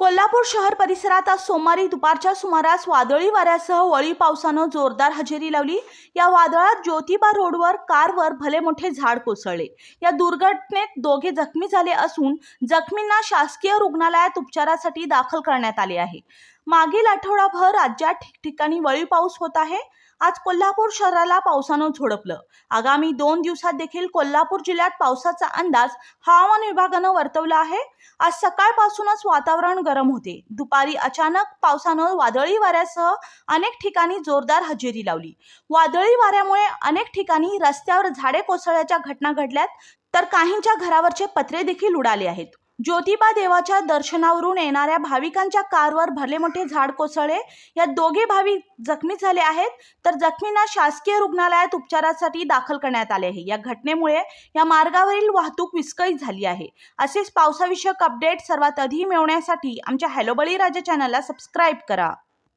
कोल्हापूर शहर परिसरात आज सोमवारी दुपारच्या सुमारास वादळी वाऱ्यासह वळी पावसानं जोरदार हजेरी लावली. या वादळात ज्योतिबा रोडवर कारवर भले मोठे झाड कोसळले. या दुर्घटनेत दोघे जखमी झाले असून जखमींना शासकीय रुग्णालयात उपचारासाठी दाखल करण्यात आले आहे. मागील आठवडाभर राज्यात ठिकठिकाणी वळी पाऊस होत आहे. आज कोल्हापूर शहराला पावसानं झोडपलं. आगामी दोन दिवसात देखील कोल्हापूर जिल्ह्यात पावसाचा अंदाज हवामान विभागानं वर्तवला आहे. आज सकाळपासूनच वातावरण गरम होते. दुपारी अचानक पावसानं वादळी वाऱ्यासह अनेक ठिकाणी जोरदार हजेरी लावली. वादळी वाऱ्यामुळे अनेक ठिकाणी रस्त्यावर झाडे कोसळल्याच्या घटना घडल्यात तर काहींच्या घरावरचे पत्रे देखील उडाले आहेत. ज्योतिबा देवाच्या दर्शनावरून येणाऱ्या भाविकांच्या कारवर भले मोठे झाड कोसळले या दोघे भाविक जखमी झाले आहेत तर जखमींना शासकीय रुग्णालयात उपचारासाठी दाखल करण्यात आले आहे. या घटनेमुळे या मार्गावरील वाहतूक विस्कळीत झाली आहे. असेच पावसाविषयक अपडेट सर्वात आधी मिळवण्यासाठी आमच्या हॅलो बळीराजा चॅनलला सबस्क्राईब करा.